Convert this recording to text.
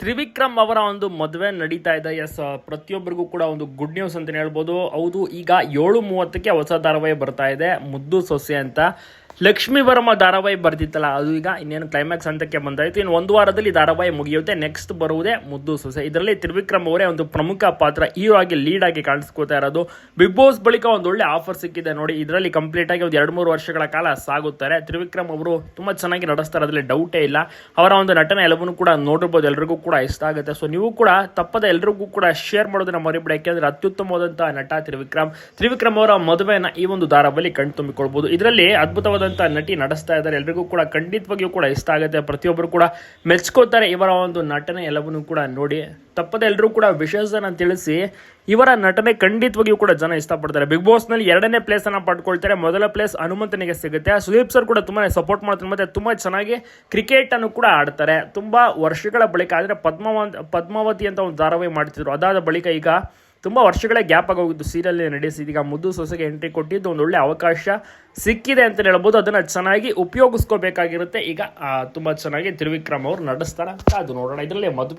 ತ್ರಿವಿಕ್ರಮ್ ಅವರ ಒಂದು ಮದುವೆ ನಡೀತಾ ಇದೆ. ಎಸ್ ಪ್ರತಿಯೊಬ್ಬರಿಗೂ ಕೂಡ ಒಂದು ಗುಡ್ ನ್ಯೂಸ್ ಅಂತಲೇ ಹೇಳ್ಬೋದು. ಹೌದು, ಈಗ ಏಳು ಮೂವತ್ತಕ್ಕೆ ಹೊಸ ಧಾರಾವಾಹಿ ಬರ್ತಾ ಇದೆ, ಮುದ್ದು ಸೊಸೆ ಅಂತ. ಲಕ್ಷ್ಮೀ ವರ್ಮ ಧಾರಾವಾಹಿ ಬರ್ತಿತ್ತಲ್ಲ ಅದು ಈಗ ಇನ್ನೇನು ಕ್ಲೈಮ್ಯಾಕ್ಸ್ ಹಂತಕ್ಕೆ ಬಂದಾಯಿತು. ಇನ್ನು ಒಂದು ವಾರದಲ್ಲಿ ಧಾರಾವಾಹಿ ಮುಗಿಯುತ್ತೆ ನೆಕ್ಸ್ಟ್ ಬರುವುದೇ ಮುದ್ದು ಸೊಸೆ. ಇದರಲ್ಲಿ ತ್ರಿವಿಕ್ರಮ್ ಅವರೇ ಒಂದು ಪ್ರಮುಖ ಪಾತ್ರ ಹೀರೋ ಆಗಿ ಲೀಡ್ ಆಗಿ ಕಾಣಿಸ್ಕೋತಾ ಇರೋದು. ಬಿಗ್ ಬಾಸ್ ಬಳಿಕ ಒಂದು ಒಳ್ಳೆ ಆಫರ್ ಸಿಕ್ಕಿದೆ ನೋಡಿ, ಇದರಲ್ಲಿ ಕಂಪ್ಲೀಟ್ ಆಗಿ ಒಂದು ಎರಡು ಮೂರು ವರ್ಷಗಳ ಕಾಲ ಸಾಗುತ್ತಾರೆ. ತ್ರಿವಿಕ್ರಮ್ ಅವರು ತುಂಬಾ ಚೆನ್ನಾಗಿ ನಡೆಸ್ತಾರೆ, ಅದರಲ್ಲಿ ಡೌಟೇ ಇಲ್ಲ. ಅವರ ಒಂದು ನಟನೆ ಎಲ್ಲವನ್ನೂ ಕೂಡ ನೋಡಿರ್ಬೋದು, ಎಲ್ರಿಗೂ ಕೂಡ ಇಷ್ಟ ಆಗುತ್ತೆ. ಸೊ ನೀವು ಕೂಡ ತಪ್ಪದ ಎಲ್ರಿಗೂ ಕೂಡ ಶೇರ್ ಮಾಡೋದನ್ನ ಮರಿಬೇಡಿ, ಯಾಕೆಂದ್ರೆ ಅತ್ಯುತ್ತಮವಾದಂತಹ ನಟ ತ್ರಿವಿಕ್ರಮ್. ತ್ರಿವಿಕ್ರಮ್ ಅವರ ಮದುವೆನ ಈ ಒಂದು ಧಾರಾವಾಹಿ ಕಣ್ತುಂಬಿಕೊಳ್ಬಹುದು ಇದರಲ್ಲಿ ಇದರಲ್ಲಿ ಅದ್ಭುತವಾದಂತಹ ನಟಿ ನಡೆಸ್ತಾ ಇದ್ದಾರೆ. ಎಲ್ರಿಗೂ ಕೂಡ ಖಂಡಿತವಾಗಿಯೂ ಕೂಡ ಇಷ್ಟ ಆಗುತ್ತೆ. ಪ್ರತಿಯೊಬ್ಬರು ಕೂಡ ಮೆಚ್ಕೋತಾರೆ ಇವರ ಒಂದು ನಟನೆ ಎಲ್ಲವನ್ನೂ ಕೂಡ ನೋಡಿ. ತಪ್ಪದೆ ಎಲ್ಲರೂ ಕೂಡ ವಿಶೇಷನ ತಿಳಿಸಿ ಇವರ ನಟನೆ ಖಂಡಿತವಾಗಿಯೂ ಕೂಡ ಜನ ಇಷ್ಟಪಡ್ತಾರೆ. ಬಿಗ್ ಬಾಸ್ನಲ್ಲಿ ಎರಡನೇ ಪ್ಲೇಸನ್ನು ಪಡ್ಕೊಳ್ತಾರೆ. ಮೊದಲ ಪ್ಲೇಸ್ ಹನುಮಂತನಿಗೆ ಸಿಗುತ್ತೆ. ಸುದೀಪ್ ಸರ್ ಕೂಡ ತುಂಬಾ ಸಪೋರ್ಟ್ ಮಾಡ್ತಾರೆ ಮತ್ತೆ ತುಂಬಾ ಚೆನ್ನಾಗಿ ಕ್ರಿಕೆಟ್ ಅನ್ನು ಕೂಡ ಆಡ್ತಾರೆ. ತುಂಬಾ ವರ್ಷಗಳ ಬಳಿಕ, ಆದ್ರೆ ಪದ್ಮಾವಂತ ಪದ್ಮಾವತಿ ಅಂತ ಒಂದು ಧಾರಾವಾಹಿ ಮಾಡ್ತಿದ್ರು. ಅದಾದ ಬಳಿಕ ಈಗ ತುಂಬಾ ವರ್ಷಗಳೇ ಗ್ಯಾಪ್ ಆಗೋಗಿದ್ದು ಸೀರಿಯಲ್ ನಡೆಸಿ ಈಗ ಮುದ್ದು ಸೊಸೆಗೆ ಎಂಟ್ರಿ ಕೊಟ್ಟಿದ್ದು ಒಂದು ಒಳ್ಳೆ ಅವಕಾಶ ಸಿಕ್ಕಿದೆ ಅಂತ ಹೇಳ್ಬೋದು. ಅದನ್ನ ಚೆನ್ನಾಗಿ ಉಪಯೋಗಿಸ್ಕೋಬೇಕಾಗಿರುತ್ತೆ. ಈಗ ತುಂಬ ಚೆನ್ನಾಗಿ ತ್ರಿವಿಕ್ರಮ್ ಅವರು ನಡೆಸ್ತಾರ ಅದು ನೋಡೋಣ. ಇದರಲ್ಲಿ ಮದುವೆ